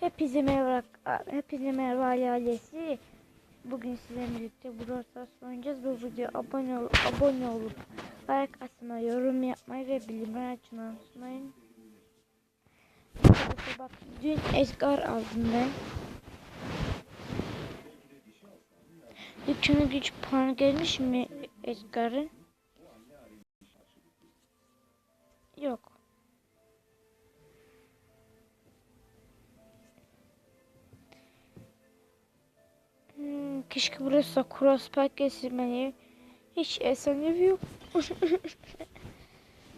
Hepinize merhaba, hepinize merhaba ailesi. Bugün sizinle birlikte Brawl Stars oynayacağız. Bu videoya abone ol, abone olup like atmayı, yorum yapmayı ve bildirimleri açmayı unutmayın. Bak dün Edgar aldım ben. Dükkana güç puanı gelmiş mi Edgar'ın? Yok. Keşke burası crosspack kesilmeli. Hiç efsanevi yok.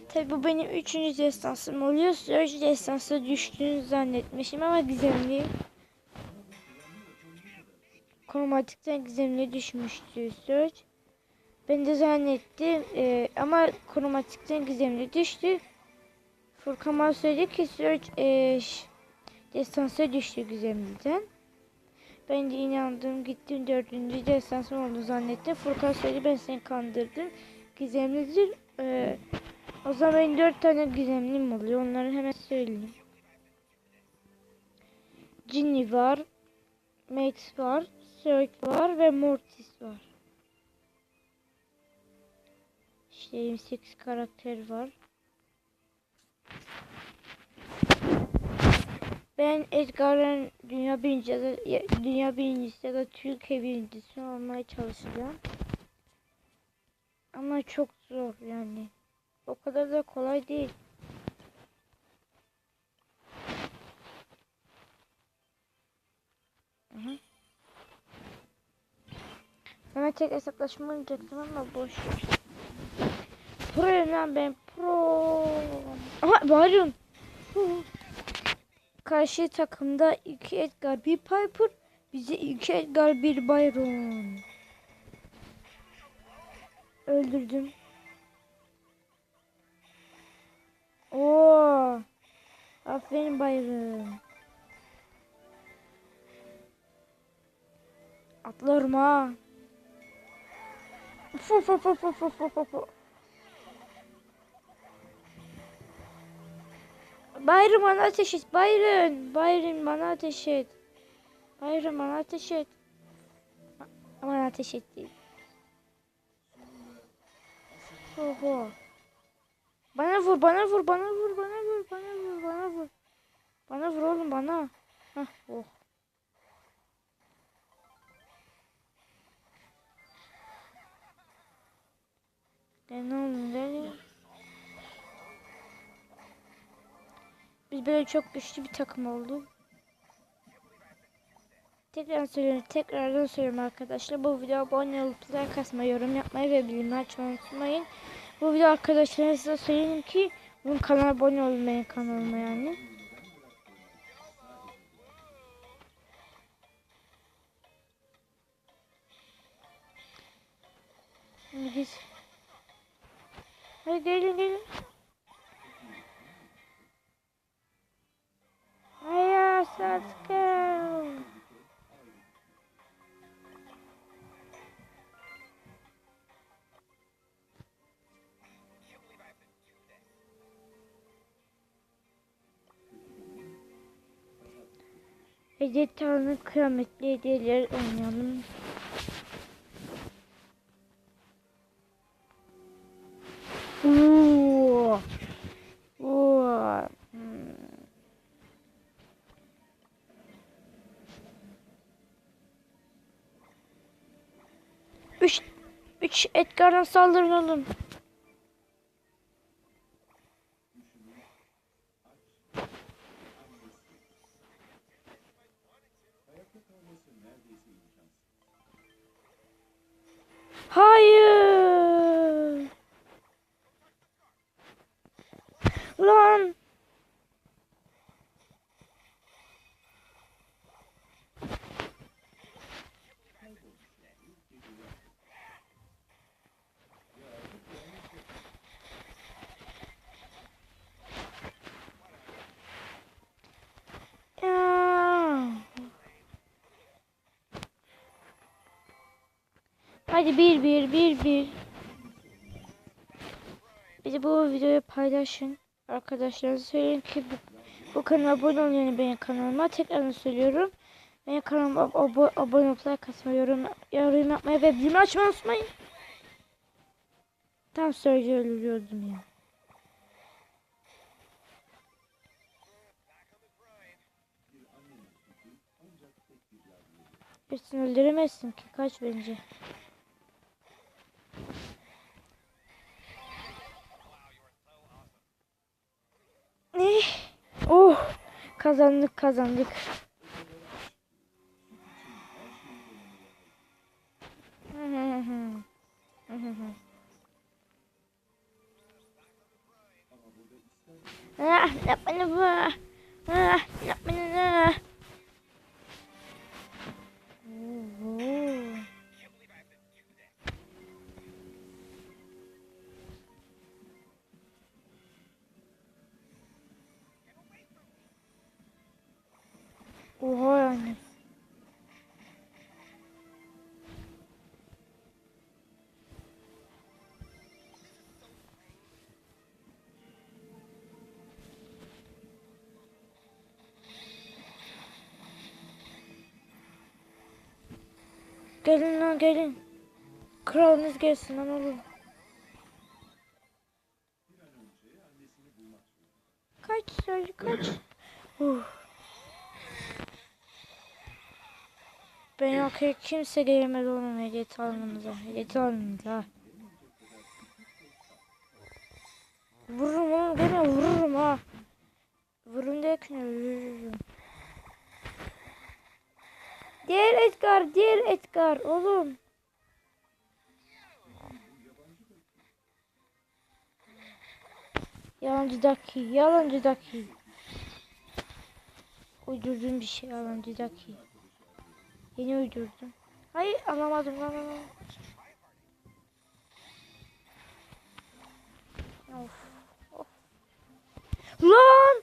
Tabi bu benim üçüncü destansım oluyor. Surge destansı düştüğünü zannetmişim ama gizemli. Kromatikten gizemli düşmüştü Surge. Ben de zannettim e, ama kromatikten gizemli düştü. Furkan söyledi ki Surge e, destansa düştü gizemliden. Ben inandım gittim dördüncü destansım oldu zannettim. Furkan söyledi ben seni kandırdım. Gizemlidir. Ee, o zaman benim dört tane gizemlim oluyor. Onları hemen söyleyeyim. Ginny var. Max var. Cirque var ve Mortis var. İşte 28 karakter var. Ben Edgar'ın dünya birincisi dünya birincisi ya da Türkiye birincisi olmaya çalışacağım. Ama çok zor yani. O kadar da kolay değil. Hı. Hemen tek hesaplaşma oynayacaktım ama boş. Pro'yum lan ben pro. Aha Byron. Karşı takımda iki Edgar bir Piper. Bize iki Edgar bir Byron. Öldürdüm. Oo. Aferin Byron. Atlarım ha. Uf, Byron bana ateş et. Byron. Byron bana ateş et. Byron bana ateş et. Aman ateş et değil. Oho. Bana vur, bana vur, bana vur, bana vur, bana vur, bana vur. Bana vur oğlum bana. Hah, oh. Biz böyle çok güçlü bir takım olduk. Tekrar söylüyorum, tekrardan söylüyorum arkadaşlar. Bu video abone olup like kasmayı, yorum yapmayı ve bildirimleri açmayı unutmayın. Bu video arkadaşlarınıza söyleyeyim ki bunun kanala abone olun benim kanalıma yani. Şimdi biz... Hadi gelin gelin. Ece Tanrı kıyametli hediyeler oynayalım. Oo. Oo. Hmm. Üç, üç Edgar'dan saldırın oğlum. Hayır. Lan. Ya. Hadi bir bir bir bir. De bu videoyu paylaşın. Arkadaşlarınıza söyleyin ki bu, Bu kanala abone olun benim kanalıma. Tekrarını söylüyorum. Benim kanalıma ab- ab- abone olup like atmayı, yorum, yorum yapmayı ve bildirim açmayı unutmayın. Tam söylüyordum ya. Hepsini öldüremezsin ki. Kaç bence. Ne? Oh! Kazandık kazandık. Ah, yapma bu? Ah, Gelin lan gelin. Kralınız gelsin lan oğlum. Kaç söyle kaç. Ben yok ki kimse gelemez oğlum ehliyet almanıza. Ehliyet almanıza. Vururum oğlum gene vururum ha. Vururum derken öldürürüm. Diğer Edgar, diğer Edgar oğlum. Yalancıdaki, yalancıdaki. Uydurduğum bir şey yalancıdaki. Yeni uydurdum. Hayır anlamadım lan. Of. Of. Lan!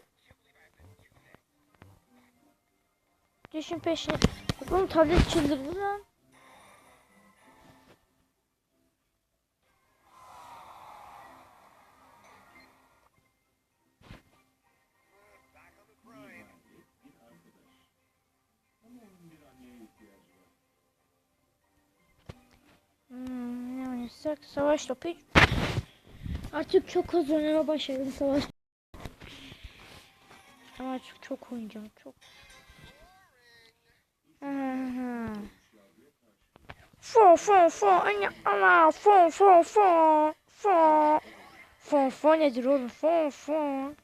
Düşün peşine. Oğlum tablet çıldırdı lan. Hmm, ne oynasak? Savaş topu. Artık çok az oynamaya başladım savaş. Ama artık çok oynayacağım çok. Aha. Fon fon fon anne ana fon fon fon fon fon fon nedir oğlum? Fon fon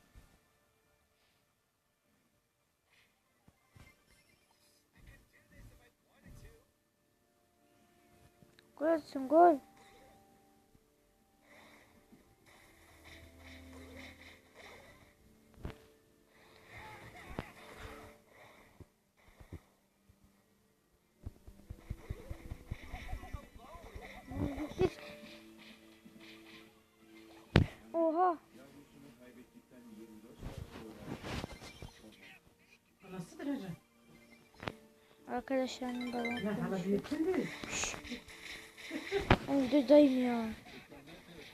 Gol gol. Arkadaşlarım babam. Ya hala büyüttün mü? Oldu dayım ya.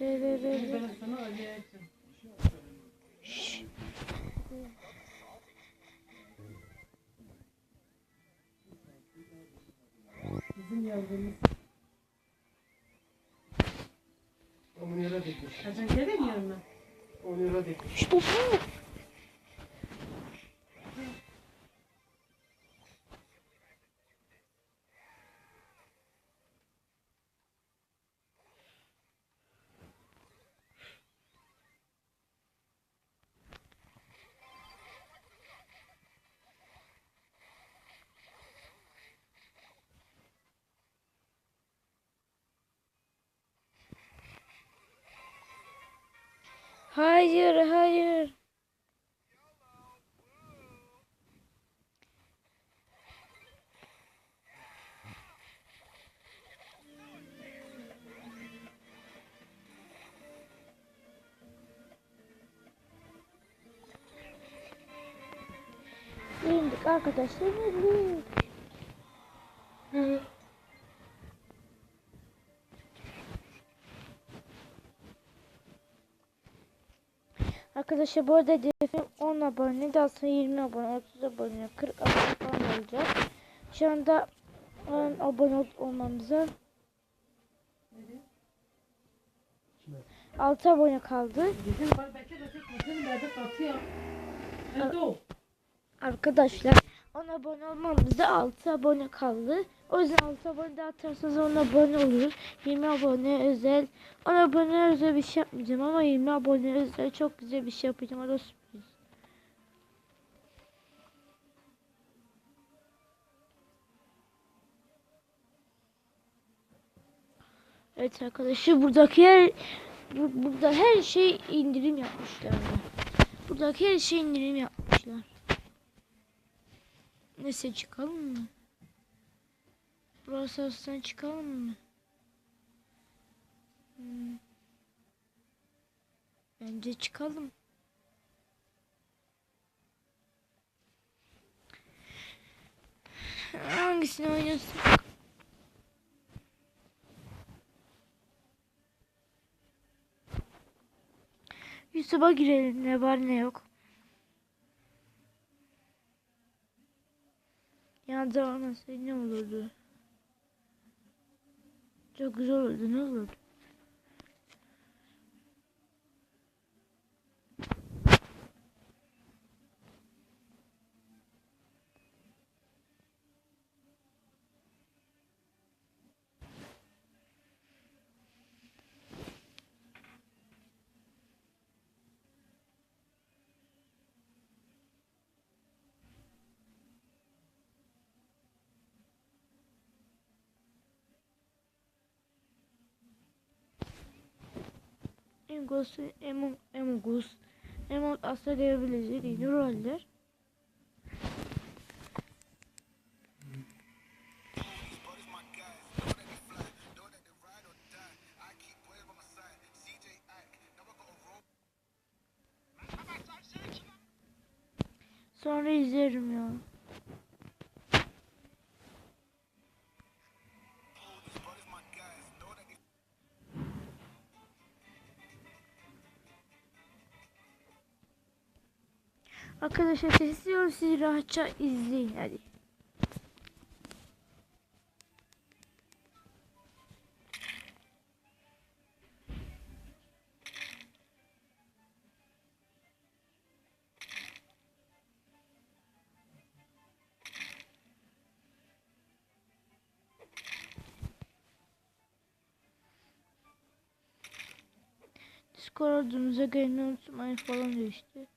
Ve ve ve ve. Ben sana öyle Şşş. Bizim yavrumuz. On lira dikmiş. Kaçan gelemiyor mu? On lira dikmiş. Şşş bu Hayır, hayır. Yendik arkadaşlar. yendik. Arkadaşlar bu arada hedefim 10 abone de aslında 20 abone, 30 abone, 40 abone falan olacak. Şu anda 10 abone ol- olmamıza 6 abone kaldı. Arkadaşlar 10 abone olmamızda 6 abone kaldı. O yüzden 6 abone daha atarsanız 10 abone olur. 20 abone özel. 10 abone özel bir şey yapmayacağım ama 20 abone özel çok güzel bir şey yapacağım. O da sürpriz. Evet arkadaşlar buradaki her bu- burada her şey indirim yapmışlar. Buradaki her şey indirim yapmışlar. Neyse çıkalım mı? Burası aslında çıkalım mı? Hmm. Bence çıkalım. Hangisini oynuyorsun? Yusuf'a girelim ne var ne yok. Ya da olmasaydı ne olurdu? Çok güzel olurdu ne olurdu? Emgos, Emon, Emgus, Emon asla gelebilecek yeni roller. Arkadaşlar sesliyorum siz rahatça izleyin hadi. Discord adımıza gelmeyi unutmayın falan diyor işte.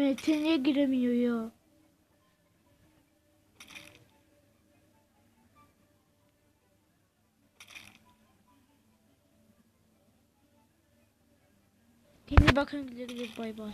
Evet, niye giremiyor ya? Kendine bakın güle bay bay.